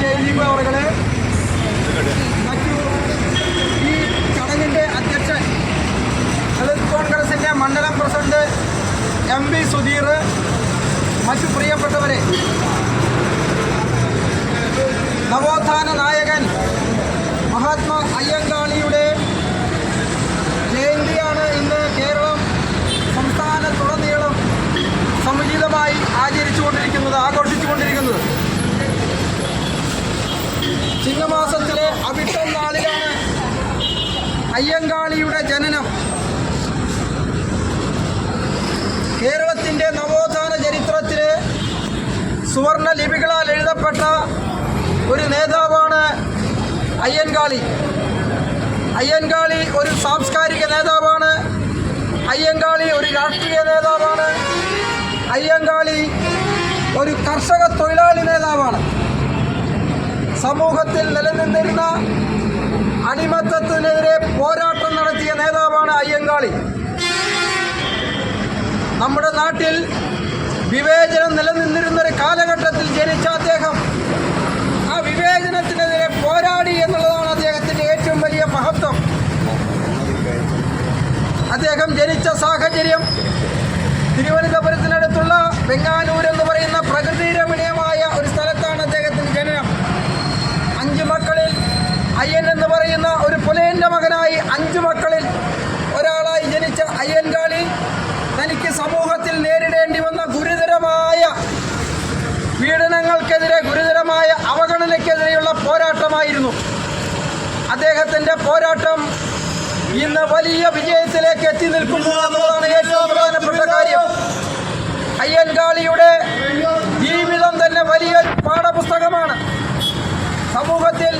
ജയദീപ് അവരുടെ മറ്റു ഈ ചടങ്ങിന്റെ അധ്യക്ഷൻ ദളിത് കോൺഗ്രസിന്റെ മണ്ഡലം പ്രസിഡന്റ് എം സുധീർ മറ്റു പ്രിയപ്പെട്ടവരെ നവോത്ഥാന നായകൻ മഹാത്മാ അയ്യങ്കാളിയുടെ ചിങ്ങമാസത്തിലെ അവിട്ടം നാളിലാണ് അയ്യങ്കാളിയുടെ ജനനം. കേരളത്തിന്റെ നവോത്ഥാന ചരിത്രത്തിലെ സുവർണ ലിപികളാൽ എഴുതപ്പെട്ട ഒരു നേതാവാണ് അയ്യൻകാളി അയ്യൻകാളി ഒരു സാംസ്കാരിക നേതാവാണ്. അയ്യങ്കാളി ഒരു രാഷ്ട്രീയ നേതാവാണ്. അയ്യങ്കാളി ഒരു കർഷക തൊഴിലാളി നേതാവാണ്. സമൂഹത്തിൽ നിലനിന്നിരുന്ന അടിമത്തത്തിനെതിരെ പോരാട്ടം നടത്തിയ നേതാവാണ് അയ്യങ്കാളി. നമ്മുടെ നാട്ടിൽ വിവേചനം നിലനിന്നിരുന്ന ഒരു കാലഘട്ടത്തിൽ ജനിച്ച അദ്ദേഹം ആ വിവേചനത്തിനെതിരെ പോരാടി എന്നുള്ളതാണ് അദ്ദേഹത്തിന്റെ ഏറ്റവും വലിയ മഹത്വം. അദ്ദേഹം ജനിച്ച സാഹചര്യം തിരുവനന്തപുരത്തിനടുത്തുള്ള വെങ്ങാനൂർ എന്ന് പറയുന്ന പ്രകൃതി രമണീയമായ ഒരു സ്ഥലത്താണ് അദ്ദേഹത്തിന്റെ ജനനം അഞ്ച് മക്കളിൽ അയ്യൻ എന്ന് പറയുന്ന ഒരു പുലയന്റെ മകനായി അഞ്ച് മക്കളിൽ ഒരാളായി ജനിച്ച അയ്യൻകാളി തനിക്ക് സമൂഹത്തിൽ നേരിടേണ്ടി വന്ന ഗുരുതരമായ പീഡനങ്ങൾക്കെതിരെ ഗുരുതരമായ അവഗണനയ്ക്കെതിരെയുള്ള പോരാട്ടമായിരുന്നു. അദ്ദേഹത്തിന്റെ പോരാട്ടം ഇന്ന് വലിയ വിജയത്തിലേക്ക് എത്തി നിൽക്കുന്നു എന്നുള്ളതാണ് ഏറ്റവും പ്രധാനപ്പെട്ട കാര്യം അയ്യൻകാളിയുടെ ജീവിതം തന്നെ വലിയ പാഠപുസ്തകമാണ് സമൂഹത്തിൽ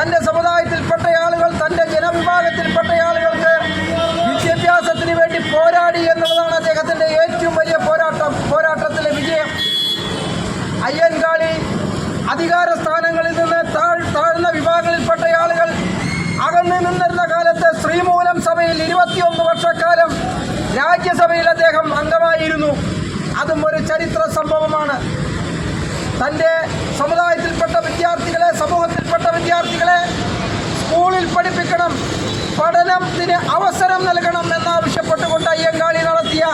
തന്റെ സമുദായത്തിൽപ്പെട്ട ആളുകൾ തന്റെ ജനവിഭാഗത്തിൽപ്പെട്ട ആളുകൾക്ക് വിദ്യാഭ്യാസത്തിന് വേണ്ടി പോരാടി എന്നുള്ളതാണ് അദ്ദേഹത്തിന്റെ ഏറ്റവും വലിയ പോരാട്ടം. പോരാട്ടത്തിലെ വിജയം. അയ്യൻകാളി അധികാര സ്ഥാനങ്ങളിൽ നിന്ന് താഴ് താഴ്ന്ന വിഭാഗങ്ങളിൽപ്പെട്ട ആളുകൾ അകന്നു നിന്നിരുന്ന കാലത്ത് ശ്രീമൂലം സഭയിൽ ഇരുപത്തിയൊന്ന് വർഷക്കാലം രാജ്യസഭയിൽ അദ്ദേഹം അംഗമായിരുന്നു. അതും ഒരു ചരിത്ര സംഭവമാണ്. തന്റെ സമുദായത്തിൽപ്പെട്ട വിദ്യാർത്ഥികളെ സമൂഹത്തിൽപ്പെട്ട വിദ്യാർത്ഥികളെ സ്കൂളിൽ പഠിപ്പിക്കണം പഠനത്തിന് അവസരം നൽകണം എന്നാവശ്യപ്പെട്ടുകൊണ്ട് അയ്യങ്കാളി നടത്തിയ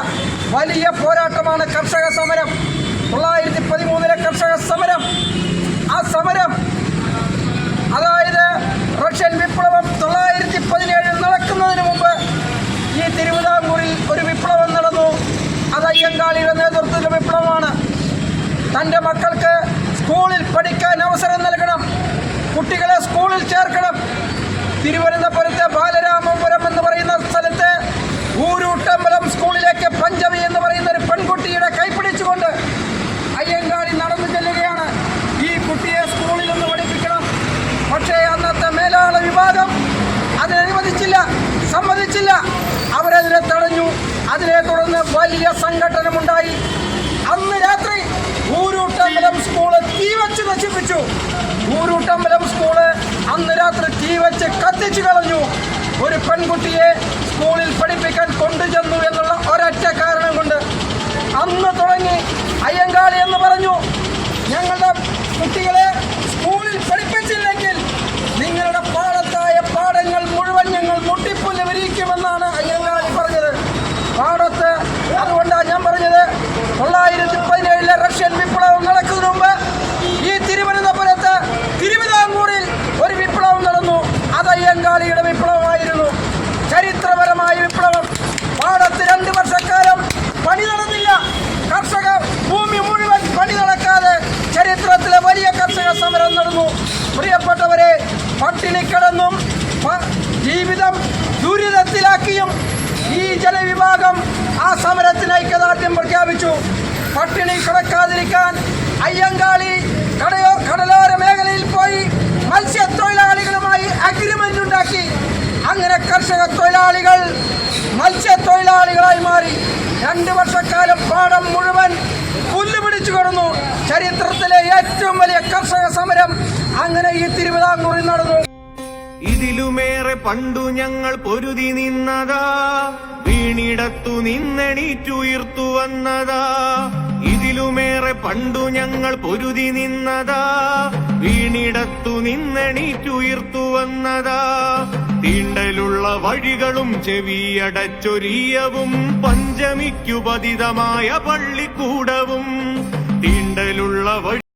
വലിയ പോരാട്ടമാണ് കർഷക സമരം. തൊള്ളായിരത്തി പതിമൂന്നിലെ കർഷക സമരം. ആ സമരം അതായത് റഷ്യൻ വിപ്ലവം തൊള്ളായിരത്തി പതിനേഴിൽ നടക്കുന്നതിന് മുമ്പ് ഈ തിരുവിതാംകൂറിൽ ഒരു വിപ്ലവം നടന്നു. അത് അയ്യങ്കാളിയുടെ നേതൃത്വത്തിലെ വിപ്ലവമാണ്. തന്റെ മക്കൾക്ക് സ്കൂളിൽ പഠിക്കാൻ അവസരം നൽകണം. കുട്ടികളെ സ്കൂളിൽ ചേർക്കണം. തിരുവനന്തപുരത്തെ ബാലരാമപുരം എന്ന് പറയുന്ന സ്ഥലത്ത് ഊരൂട്ടമ്പലം സ്കൂളിലേക്ക് പഞ്ചമി എന്ന് പറയുന്ന ഒരു പെൺകുട്ടിയുടെ കൈപ്പിടിച്ചുകൊണ്ട് അയ്യങ്കാളി നടന്നു ചെല്ലുകയാണ്. ഈ കുട്ടിയെ സ്കൂളിൽ നിന്ന് പഠിപ്പിക്കണം. പക്ഷേ അന്നത്തെ മേലാള വിഭാഗം അതിനനുവദിച്ചില്ല സമ്മതിച്ചില്ല. അവരതിനെ തടഞ്ഞു. അതിനെ തുടർന്ന് വലിയ സംഘടനമുണ്ടായി അന്ന് രാത്രി ഊരൂട്ടമ്പലം സ്കൂൾ തീ വെച്ച് നശിപ്പിച്ചു. ഊരൂട്ടമ്പലം സ്കൂൾ അന്ന് രാത്രി തീ വെച്ച് കത്തിച്ചു കളഞ്ഞു. ഒരു പെൺകുട്ടിയെ സ്കൂളിൽ പഠിപ്പിക്കാൻ കൊണ്ടുചെന്നു എന്നുള്ള ഒരൊറ്റ കാരണം കൊണ്ട് അന്ന് തുടങ്ങി അയ്യങ്കാളി എന്ന് പറഞ്ഞു ഞങ്ങളുടെ കുട്ടികളെ സ്കൂളിൽ പഠിപ്പിച്ചില്ലെങ്കിൽ നിങ്ങളുടെ പാടത്തായ പാടങ്ങൾ മുഴുവൻ ഞങ്ങൾ മുട്ടിപ്പുല്ല് വിരിക്കുമെന്നാണ് അയ്യങ്കാളി പറഞ്ഞത് പാടത്ത് അതുകൊണ്ടാണ് ഞാൻ പറഞ്ഞത് തൊള്ളായിരത്തി പതിനേഴിലെ റഷ്യൻ വിപ്ലവം നടക്കുന്നതിന് മുമ്പ് ഈ തിരുവനന്തപുരത്ത് തിരുവിതാംകൂറിൽ ഒരു വിപ്ലവം നടന്നു അയ്യങ്കാളിയുടെ വിപ്ലവമായിരുന്നു. ചരിത്രപരമായ വിപ്ലവം. പാടത്ത് രണ്ട് വർഷക്കാലം പണി നടന്നില്ല. കർഷക ഭൂമി മുഴുവൻ പണി നടക്കാതെ ചരിത്രത്തിലെ വലിയ കർഷക സമരം നടന്നു. പ്രിയപ്പെട്ടവരെ പട്ടിണി കിടന്നും ജീവിതം ദുരിതത്തിലാക്കിയും ഈ ജനവിഭാഗം ആ സമരത്തിന് ഐക്യദാർഢ്യം പ്രഖ്യാപിച്ചു. പട്ടിണി കിടക്കാതിരിക്കാൻ അയ്യങ്കാളി കടയോ കടലോര മേഖലയിൽ പോയി മത്സ്യത്തൊഴിലാളികളുമായി അഗ്രിമെന്റ് കർഷക തൊഴിലാളികൾ മത്സ്യത്തൊഴിലാളികളായി മാറി. രണ്ട് വർഷക്കാലം പാടം മുഴുവൻ പുല്ല് പിടിച്ചു കിടന്നു. ചരിത്രത്തിലെ ഏറ്റവും വലിയ കർഷക സമരം അങ്ങനെ ഈ തിരുവിതാംകൂറിൽ നടന്നു. ഇതിലുമേറെ പണ്ടു ഞങ്ങൾ പൊരുതി നിന്നതാ. വീണിടത്തു നിന്നെണീറ്റുയർത്തു വന്നതാ. ഇതിലുമേറെ പണ്ടു ഞങ്ങൾ പൊരുതി നിന്നതാ. വീണിടത്തു നിന്നെണീറ്റുയർത്തു വന്നതാ. തീണ്ടലുള്ള വഴികളും ചെവിയടച്ചൊരിയവും പഞ്ചമിക്കു പതിതമായ പള്ളിക്കൂടവും തീണ്ടലുള്ള വഴി